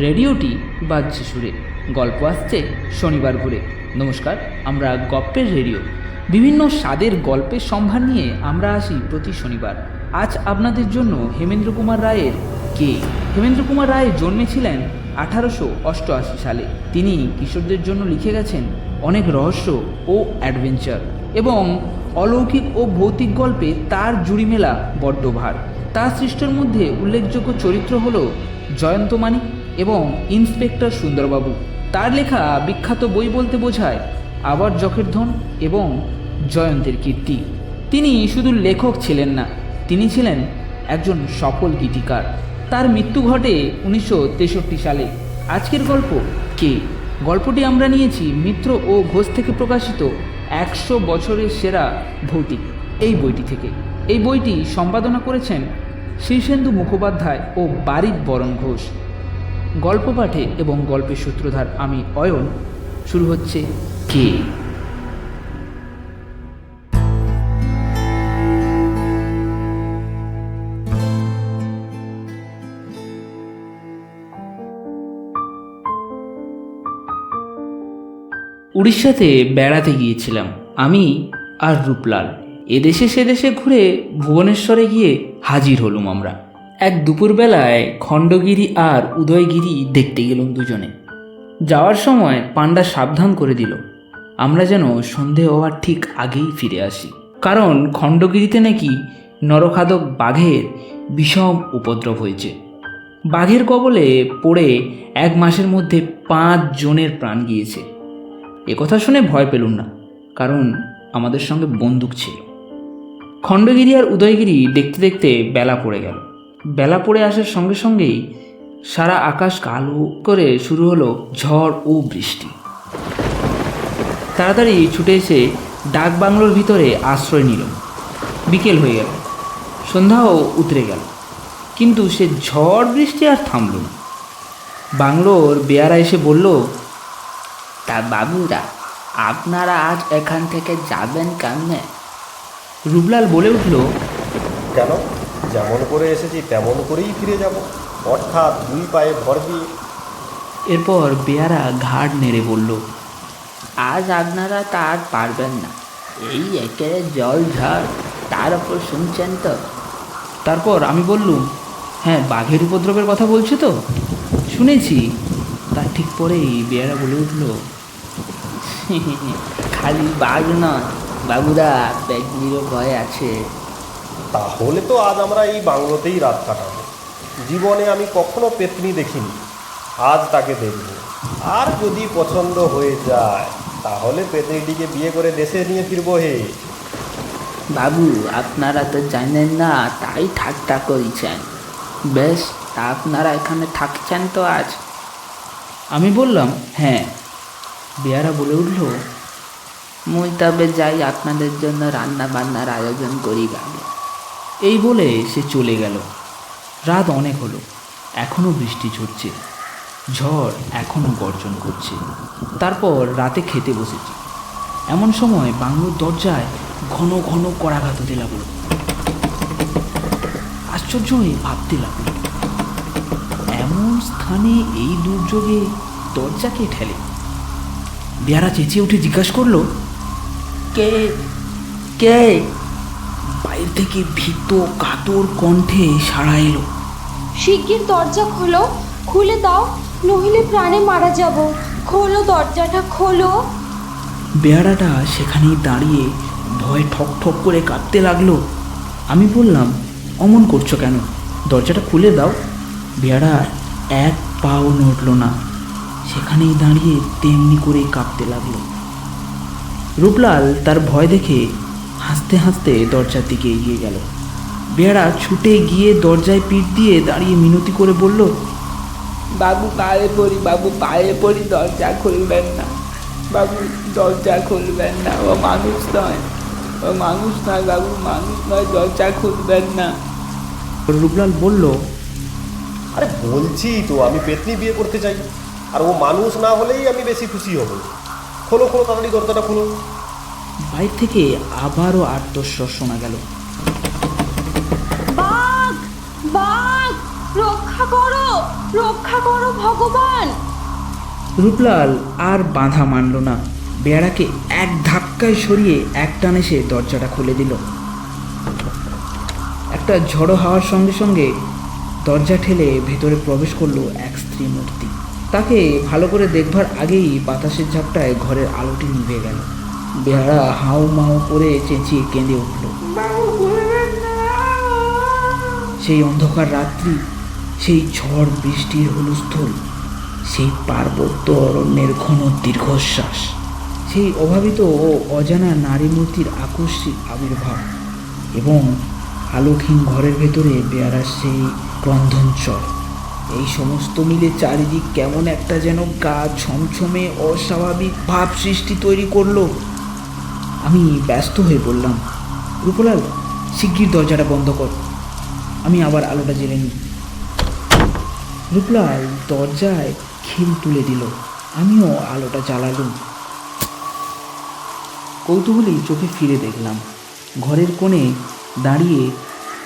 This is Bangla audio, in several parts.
রেডিওটি বাজছে সুরে। গল্প আসছে শনিবার ঘুরে নমস্কার, আমরা গপ্পের রেডিও। বিভিন্ন স্বাদের গল্পের সম্ভার নিয়ে আমরা আসি প্রতি শনিবার। আজ আপনাদের জন্য হেমেন্দ্র কুমার রায়ের কে? হেমেন্দ্র কুমার রায় জন্মেছিলেন আঠারোশো অষ্টআশি সালে। তিনি কিশোরদের জন্য লিখে গেছেন অনেক রহস্য ও অ্যাডভেঞ্চার এবং অলৌকিক ও ভৌতিক গল্পে তার জুড়ি মেলা বড্ড ভার। তার সৃষ্টির মধ্যে উল্লেখযোগ্য চরিত্র হল জয়ন্ত মানিক। এবং ইন্সপেক্টর সুন্দরবাবু। তার লেখা বিখ্যাত বই বলতে বোঝায় আবার যখের ধন এবং জয়ন্তের কীর্তি। তিনি শুধু লেখক ছিলেন না, তিনি ছিলেন একজন সফল গীতিকার। তার মৃত্যু ঘটে উনিশশো তেষট্টি সালে। আজকের গল্প কে? গল্পটি আমরা নিয়েছি মিত্র ও ঘোষ থেকে প্রকাশিত একশো বছরের সেরা ভৌতিক, এই বইটি থেকে। এই বইটি সম্পাদনা করেছেন শীর্ষেন্দু মুখোপাধ্যায় ও বারিক বরণ ঘোষ। গল্প পাঠে এবং গল্পের সূত্রধার আমি অয়ন, শুরু হচ্ছে কে? উড়িষ্যাতে বেড়াতে গিয়েছিলাম আমি আর রূপলাল। এদেশে সে দেশে ঘুরে ভুবনেশ্বরে গিয়ে হাজির হলুম আমরা। এক দুপুরবেলায় খণ্ডগিরি আর উদয়গিরি দেখতে গেলাম দুজনে। যাওয়ার সময় পাণ্ডা সাবধান করে দিল। আমরা যেন সন্ধে হওয়ার ঠিক আগেই ফিরে আসি। কারণ খণ্ডগিরিতে নাকি নরখাদক বাঘের বিষম উপদ্রব হয়েছে। বাঘের কবলে পড়ে এক মাসের মধ্যে পাঁচ জনের প্রাণ গিয়েছে। একথা শুনে ভয় পেলুম না, কারণ আমাদের সঙ্গে বন্দুক ছিল। খণ্ডগিরি আর উদয়গিরি দেখতে দেখতে বেলা পড়ে গেল। বেলা পড়ে আসার সঙ্গে সঙ্গেই সারা আকাশ কালো করে শুরু হলো ঝড় ও বৃষ্টি। তাড়াতাড়ি ছুটে এসে ডাক বাংলোর ভিতরে আশ্রয় নিল। বিকেল হয়ে গেল, সন্ধ্যাও উতরে গেল, কিন্তু সে ঝড় বৃষ্টি আর থামল না। বাংলোর বেয়ারা এসে বলল, তা বাবুরা, আপনারা আজ এখান থেকে যাবেন কেমনে? রুবলাল বলে উঠল, কেন? যেমন করে এসেছি, তেমন করেই ফিরে যাব। অর্থাৎ দুই পায়ে ভর দিয়ে। এরপর বেয়ারা ঘাড় নেড়ে বলল, আজ আপনারা তা আর পারবেন না। এই একে জল ঝড়, তার ওপর শুনছেন তো? তারপর আমি বললুম হ্যাঁ বাঘের উপদ্রবের কথা বলছো তো? শুনেছি। তার ঠিক পরেই বেয়ারা বলে উঠল খালি বাঘ নয়। বাবুরা পেটনিরও ভয় আছে। তাহলে তো আজ আমরা এই বাংলোতেই রাত কাটাবো। জীবনে আমি কখনো পেতনি দেখিনি। আজ তাকে দেখব। আর যদি পছন্দ হয়ে যায় তাহলে পেতনিটিকে বিয়ে করে দেশে নিয়ে ফিরবো হে। বাবু আপনারা তো জানেন না তাই ঠাট্টা করেছেন। বেশ তা আপনারা এখানে থাকছেন তো আজ? আমি বললাম হ্যাঁ। বেয়ারা বলে উঠল মুই তবে যাই আপনাদের জন্য রান্না বান্নার আয়োজন করি গাবে এই বলে সে চলে গেল। রাত অনেক হলো এখনও বৃষ্টি ঝরছে। ঝড় এখনও গর্জন করছে। তারপর রাতে খেতে বসেছি। এমন সময় বাংলোর দরজায় ঘন ঘন করাঘাত হতে লাগল। আশ্চর্য হয়ে ভাবতে লাগল, এমন স্থানে এই দুর্যোগে দরজা কে ঠেলে? বেয়ারা চেঁচিয়ে উঠে জিজ্ঞাসা করল, কে? কে? থেকে ভীত কাতর কণ্ঠে সাড়া এলো। শিগগির দরজা খোলো খুলে দাও নইলে প্রাণে মারা যাব। খোলো দরজাটা খোলো। বেয়ারাটা সেখানেই দাঁড়িয়ে ভয়ে ঠক ঠক করে কাঁদতে লাগল। আমি বললাম অমন করছ কেন? দরজাটা খুলে দাও। বেয়ারা এক পাও নড়ল না। সেখানেই দাঁড়িয়ে তেমনি করেই কাঁপতে লাগল। রূপলাল তার ভয় দেখে হাসতে হাসতে দরজার দিকে এগিয়ে গেল। বেয়ারা ছুটে গিয়ে দরজায় পিঠ দিয়ে দাঁড়িয়ে মিনতি করে বলল বাবু পায়ে পড়ি বাবু পায়ে পড়ি দরজা খুলবেন না। বাবু দরজা খুলবেন না। ও মানুষ নয়। ও মানুষ নয় বাবু মানুষ নয় দরজা খুলবেন না। রূপলাল বলল আরে বলছি তো আমি পেতনি বিয়ে করতে চাই। আর ও মানুষ না হলেই আমি বেশি খুশি হব। খোলো খোলো তাড়াতাড়ি দরজাটা খোলো। বাইর থেকে আবারও আত্মস্বর শোনা গেল। বাঘ বাঘ রক্ষা রক্ষা করো রক্ষা করো ভগবান। রূপলাল আর বাঁধা মানল না। বেড়াকে এক ধাক্কায় সরিয়ে এক টানে সে দরজাটা খুলে দিল। একটা ঝড়ো হাওয়ার সঙ্গে সঙ্গে দরজা ঠেলে ভেতরে প্রবেশ করল এক স্ত্রী মূর্তি। তাকে ভালো করে দেখবার আগেই বাতাসের ঝাপটায় ঘরের আলোটি নিভে গেল। বেহারা হাউ মাউ করে চেঁচিয়ে কেঁদে উঠল। সেই অন্ধকার রাত্রি, সেই ঝড় বৃষ্টির হলুস্থল, সেই পার্বত্য অরণ্যের ঘন দীর্ঘশ্বাস, সেই অভাবিত ও অজানা নারী মূর্তির আকস্মিক আবির্ভাব এবং আলোকহীন ঘরের ভেতরে বেয়ারার সেই ক্রন্ধনচর এই সমস্ত মিলে চারিদিক কেমন একটা যেন গা ছমছমে অস্বাভাবিক ভাব সৃষ্টি তৈরি করল। আমি ব্যস্ত হয়ে বললাম, রূপলাল, শিগগির দরজাটা বন্ধ কর। আমি আবার আলোটা জেলে নিই। রূপলাল দরজায় খিল তুলে দিল। আমিও আলোটা জ্বালালুম। কৌতূহলী চোখে ফিরে দেখলাম, ঘরের কোণে দাঁড়িয়ে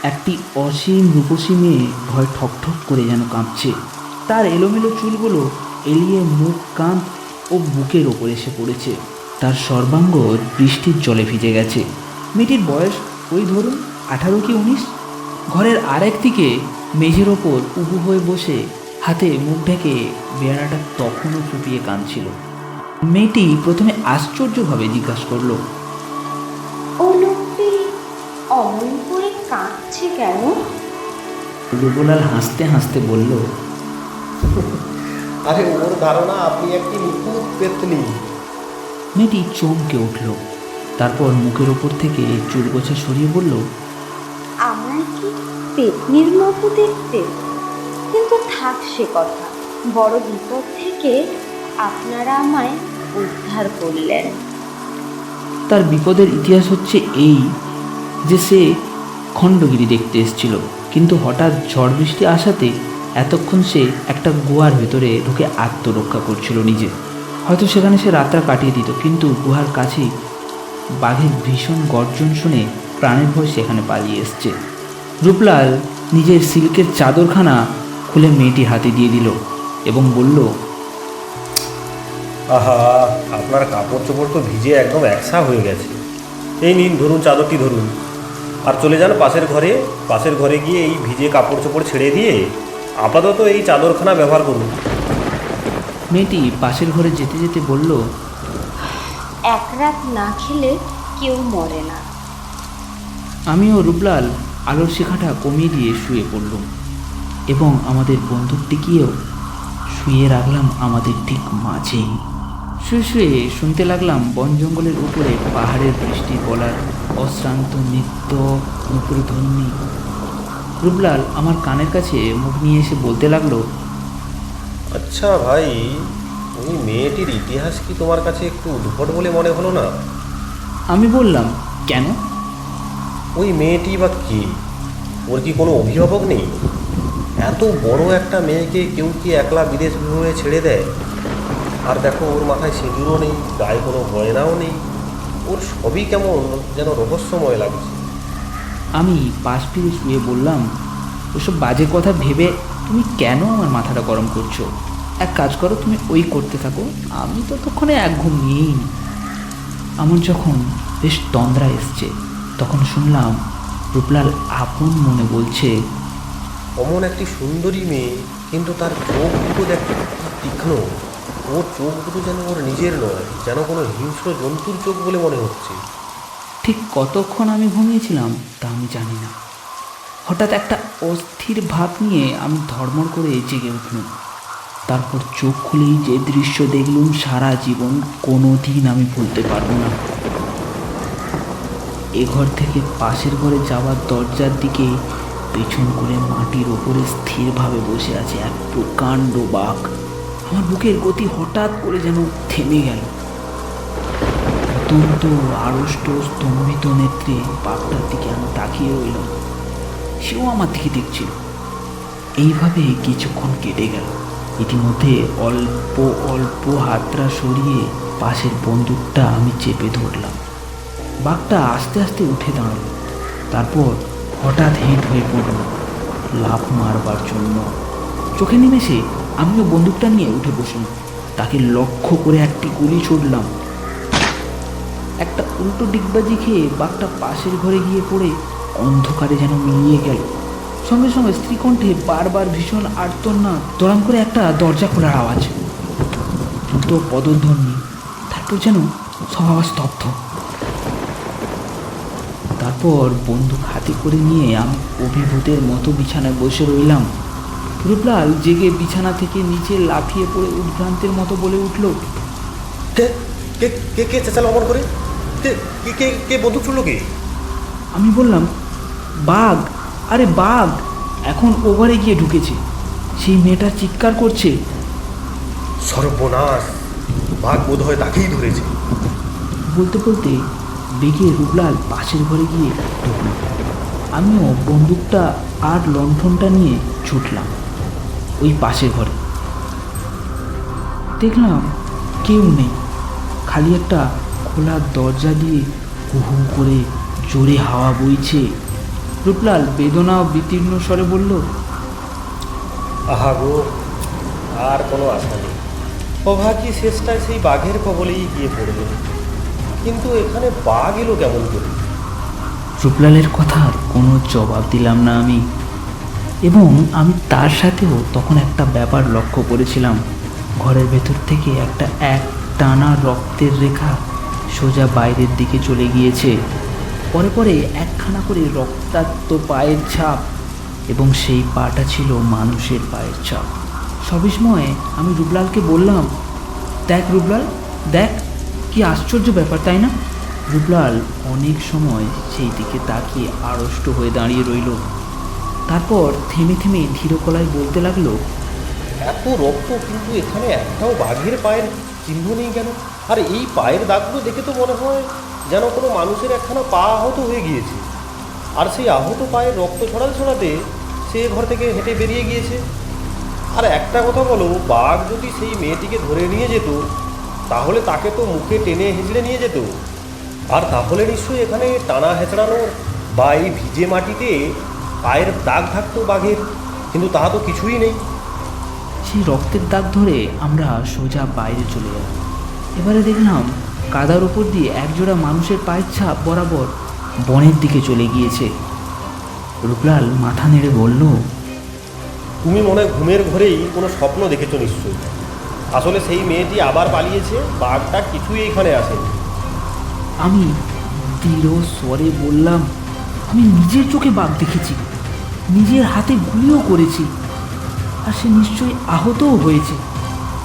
একটি অসীম রূপসী মেয়ে ভয় ঠকঠক করে যেন কাঁপছে। তার এলোমেলো চুলগুলো এলিয়ে মুখ কাঁধ ও বুকের ওপর এসে পড়েছে। তার সর্বাঙ্গ বৃষ্টির জলে ভিজে গেছে। মেয়েটির বয়স ওই ধরুন আঠারো কি উনিশ? ঘরের আরেক দিকে মেঝের ওপর উবু হয়ে বসে হাতে মুখ ঢেকে বেড়াটা তখনও চুপিয়ে কাঁদছিল। মেয়েটি প্রথমে আশ্চর্যভাবে জিজ্ঞাসা করল ও লোকটি অমন করে কাঁদছে কেন? রূপলাল হাসতে হাসতে বলল আরে ওর ধারণা আপনি একটি নিখুঁত পেতনি। মেয়েটি চমকে উঠল। তারপর মুখের ওপর থেকে চুল গোছা সরিয়ে বলল আমার কি পেতনির মতো দেখতে? কিন্তু থাক সে কথা। বড় বিপদ থেকে আপনারা আমায় উদ্ধার করলেন। তার বিপদের ইতিহাস হচ্ছে এই যে সে খণ্ডগিরি দেখতে এসেছিল। কিন্তু হঠাৎ ঝড় বৃষ্টি আসাতে এতক্ষণ সে একটা গুহার ভেতরে ঢুকে আত্মরক্ষা করছিল নিজে। হয়তো সেখানে সে রাতটা কাটিয়ে দিত, কিন্তু গুহার কাছেই বাঘের ভীষণ গর্জন শুনে প্রাণের ভয় সেখানে পালিয়ে এসছে। রূপলাল নিজের সিল্কের চাদরখানা খুলে মেয়েটি হাতে দিয়ে দিল এবং বলল, আহা, আপনার কাপড় চোপড় তো ভিজে একদম একসা হয়ে গেছে। এই নিন, ধরুন চাদরটি ধরুন। আর চলে যান পাশের ঘরে পাশের ঘরে গিয়ে এই ভিজে কাপড় চোপড় ছেড়ে দিয়ে আপাতত এই চাদরখানা ব্যবহার করুন। মেয়েটি পাশের ঘরে যেতে যেতে বলল এক রাত না খেলে কেউ মরে না। আমিও রূপলাল আলোর শিখাটা কমিয়ে দিয়ে শুয়ে পড়লুম এবং আমাদের বন্দুকটিকেও শুয়ে রাখলাম আমাদের ঠিক মাঝেই। শুয়ে শুয়ে শুনতে লাগলাম বন জঙ্গলের উপরে পাহাড়ের বৃষ্টি বলার অশ্রান্ত নৃত্য নুপুর ধ্বনি রূপলাল আমার কানের কাছে মুখ নিয়ে এসে বলতে লাগল আচ্ছা ভাই ওই মেয়েটির ইতিহাস কি তোমার কাছে একটু উদ্ভট বলে মনে হলো না? আমি বললাম কেন? ওই মেয়েটি বা কে? ওর কি কোনো অভিভাবক নেই? এত বড় একটা মেয়েকে কেউ কি একলা বিদেশ ভ্রমণে ছেড়ে দেয়? আর দেখো ওর মাথায় সিঁদুরও নেই গায়ে কোনো গয়নাও নেই। ওর সবই কেমন যেন রহস্যময় লাগছে। আমি পাশ ফিরে শুয়ে বললাম ওসব বাজে কথা ভেবে তুমি কেন আমার মাথাটা গরম করছ? এক কাজ করো তুমি ওই করতে থাকো। আমি ততক্ষণে এক ঘুম নিয়েই নি। আমার যখন বেশ তন্দ্রা এসছে তখন শুনলাম রূপলাল আপন মনে বলছে অমন একটি সুন্দরী মেয়ে কিন্তু তার চোখ দুটো দেখো তীক্ষ্ণ। ওর চোখ দুটো যেন ওর নিজের নয় যেন কোনো হিংস্র জন্তুর চোখ বলে মনে হচ্ছে। ঠিক কতক্ষণ আমি ঘুমিয়েছিলাম তা আমি জানি না। হঠাৎ একটা অস্থির ভাব নিয়ে আমি ধর্মর করে জেগে উঠলাম। তারপর চোখ খুলেই যে দৃশ্য দেখলুম, সারা জীবন কোনো দিন আমি ভুলতে পারব না। এ ঘর থেকে পাশের ঘরে যাওয়ার দরজার দিকে পেছন করে মাটির ওপরে স্থিরভাবে বসে আছে এক প্রকাণ্ড বাঘ। আমার বুকের গতি হঠাৎ করে যেন থেমে গেল। অত্যন্ত আড়ষ্ট, স্তম্ভিত নেত্রে বাঘটার দিকে আমি তাকিয়ে রইলাম। সেও আমার দিকে দেখছিল। এইভাবে কিছুক্ষণ কেটে গেল। ইতিমধ্যে অল্প অল্প হাতটা সরিয়ে পাশের বন্দুকটা আমি চেপে ধরলাম। বাঘটা আস্তে আস্তে উঠে দাঁড়াল। তারপর হঠাৎ হেঁট হয়ে পড়ল। লাফ মারবার জন্য। চোখে নিমেষে আমিও বন্দুকটা নিয়ে উঠে বসলাম। তাকে লক্ষ্য করে একটি গুলি ছুটলাম একটা উল্টো ডিগবাজি খেয়ে বাঘটা পাশের ঘরে গিয়ে পড়ে অন্ধকারে যেন মিলিয়ে গেল। সঙ্গে সঙ্গে স্ত্রীকণ্ঠে বারবার ভীষণ আর্তনা দরাম করে একটা দরজা খোলার আওয়াজ। দ্রুত পদধ্বনি তারপর যেন সব আবার স্তব্ধ তারপর বন্দুক হাতে করে নিয়ে আমি অভিভূতের মতো বিছানায় বসে রইলাম। রূপলাল জেগে বিছানা থেকে নিচে লাফিয়ে পড়ে উদ্ভ্রান্তের মতো বলে উঠল কে কে কে কে চেঁচালো অমন করে কে কে কে কে বন্দুক ছুড়লো কে? আমি বললাম বাঘ। আরে বাঘ এখন ওভারে গিয়ে ঢুকেছে। সেই মেয়েটা চিৎকার করছে। সর্বনাশ বাঘ বোধ হয় তাকেই ধরেছে। বলতে বলতে বেগে রূপলাল পাশের ঘরে গিয়ে ঢুকল। আমিও বন্দুকটা আর লণ্ঠনটা নিয়ে ছুটলাম ওই পাশের ঘরে। দেখলাম কেউ নেই। খালি একটা খোলা দরজা দিয়ে হু হু করে জোরে হাওয়া বইছে। রূপলাল বেদনা ও বিতীর্ণ স্বরে বলল আহা গো আর কোনো আশা নেই। অভাগী শেষটায় সেই বাঘের কবলেই গিয়ে পড়বে কিন্তু এখানে বাঘ এলো কেমন করে? রূপলালের কথার কোনো জবাব দিলাম না আমি। এবং আমি তার সাথেও তখন একটা ব্যাপার লক্ষ্য করেছিলাম। ঘরের ভেতর থেকে একটা এক টানা রক্তের রেখা সোজা বাইরের দিকে চলে গিয়েছে। পরে পরে একখানা করে রক্তাক্ত পায়ের ছাপ এবং সেই পাটা ছিল মানুষের পায়ের ছাপ। সবিসময়ে আমি রুবলালকে বললাম, দেখ রুবলাল দেখ, কি আশ্চর্য ব্যাপার, তাই না? রুবলাল অনেক সময় সেই দিকে তাকিয়ে আড়ষ্ট হয়ে দাঁড়িয়ে রইল। তারপর থেমে থেমে ধীরকলায় বলতে লাগল, এত রক্ত কিন্তু এখানে একটাও বাঘের পায়ের চিহ্ন নেই কেন? আর এই পায়ের দাগগুলো দেখে তো মনে হয় যেন কোনো মানুষের একখানা পা আহত হয়ে গিয়েছে। আর সেই আহত পায়ের রক্ত ছড়াতে ছড়াতে সে ঘর থেকে হেঁটে বেরিয়ে গিয়েছে। আর একটা কথা বলো, বাঘ যদি সেই মেয়েটিকে ধরে নিয়ে যেত, তাহলে তাকে তো মুখে টেনে হেঁচড়ে নিয়ে যেত। আর তাহলে নিশ্চয়ই এখানে টানা হেঁচড়ানোর বা এই ভিজে মাটিতে পায়ের দাগ থাকতো বাঘের, কিন্তু তাহা তো কিছুই নেই। সেই রক্তের দাগ ধরে আমরা সোজা বাইরে চলে যাব এবারে দেখলাম কাদার উপর দিয়ে একজোড়া মানুষের পায়ের ছাপ বরাবর বনের দিকে চলে গিয়েছে। রূপলাল মাথা নেড়ে বলল তুমি মনে হয় ঘুমের ঘরেই কোনো স্বপ্ন দেখেছ নিশ্চয়ই। আসলে সেই মেয়েটি আবার পালিয়েছে বাঘটা কিছুই এইখানে আসেনি। আমি দৃঢ় স্বরে বললাম আমি নিজের চোখে বাঘ দেখেছি নিজের হাতে গুলিও করেছি আর সে নিশ্চয়ই আহতও হয়েছে।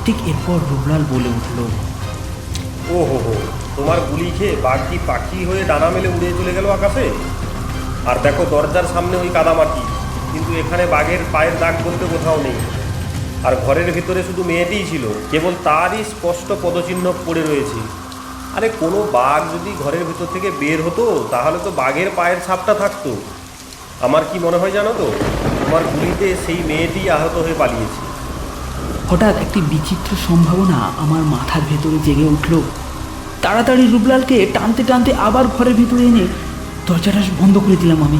ঠিক এরপর রুবলাল বলে উঠল ও হো হো তোমার গুলি খেয়ে বাঘ কি পাখি হয়ে ডানা মেলে উড়ে চলে গেল আকাশে? আর দেখো দরজার সামনে ওই কাদামাটি, কিন্তু এখানে বাঘের পায়ের দাগ বলতে কোথাও নেই। আর ঘরের ভিতরে শুধু মেয়েটিই ছিল, কেবল তারই স্পষ্ট পদচিহ্ন পড়ে রয়েছে। আরে কোনো বাঘ যদি ঘরের ভিতর থেকে বের হতো, তাহলে তো বাঘের পায়ের ছাপটা থাকতো। আমার কি মনে হয় জানো তো, তোমার গুলিতে সেই মেয়েটি আহত হয়ে পালিয়েছে। হঠাৎ একটি বিচিত্র সম্ভাবনা আমার মাথার ভেতরে জেগে উঠল। তাড়াতাড়ি রূপলালকে টানতে টানতে আবার ঘরের ভিতরে এনে দরজাটা বন্ধ করে দিলাম আমি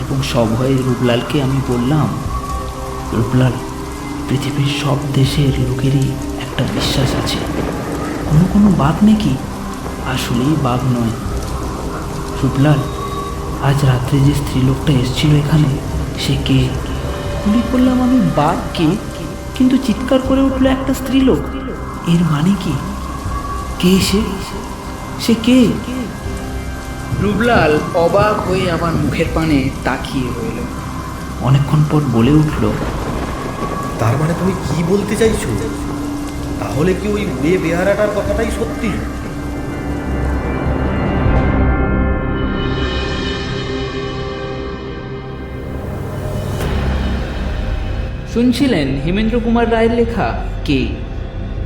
এবং সব সভয়ে রূপলালকে আমি বললাম, রূপলাল, পৃথিবীর সব দেশের লোকেরই একটা বিশ্বাস আছে। কোনো কোনো বাঘ নাকি? আসলেই বাঘ নয়। রূপলাল, আজ রাত্রে যে স্ত্রীলোকটা এসেছিল এখানে, সে কে? গুলি করলাম আমি বাঘ কে? কিন্তু চিৎকার করে উঠল একটা স্ত্রীলোক। এর মানে কি? কে সে? সে কে? রুবলাল অবাক হয়ে আমার মুখের পানে তাকিয়ে রইল। অনেকক্ষণ পর বলে উঠল তার মানে তুমি কি বলতে চাইছো? তাহলে কি ওই মেয়ে বেহারাটার কথাটাই সত্যি? শুনছিলেন হেমেন্দ্র কুমার রায়ের লেখা কে?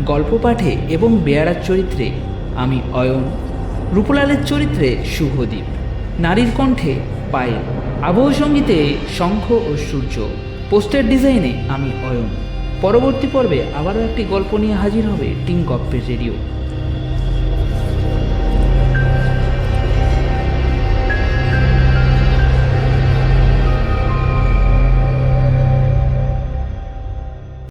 গল্প পাঠে এবং বেয়ারার চরিত্রে আমি অয়ন, রূপলালের চরিত্রে শুভদীপ, নারীর কণ্ঠে পায়েল, আবহ সঙ্গীতে শঙ্খ ও সূর্য, পোস্টার ডিজাইনে আমি অয়ন। পরবর্তী পর্বে আবারও একটি গল্প নিয়ে হাজির হবে টিং গপ্পের রেডিও।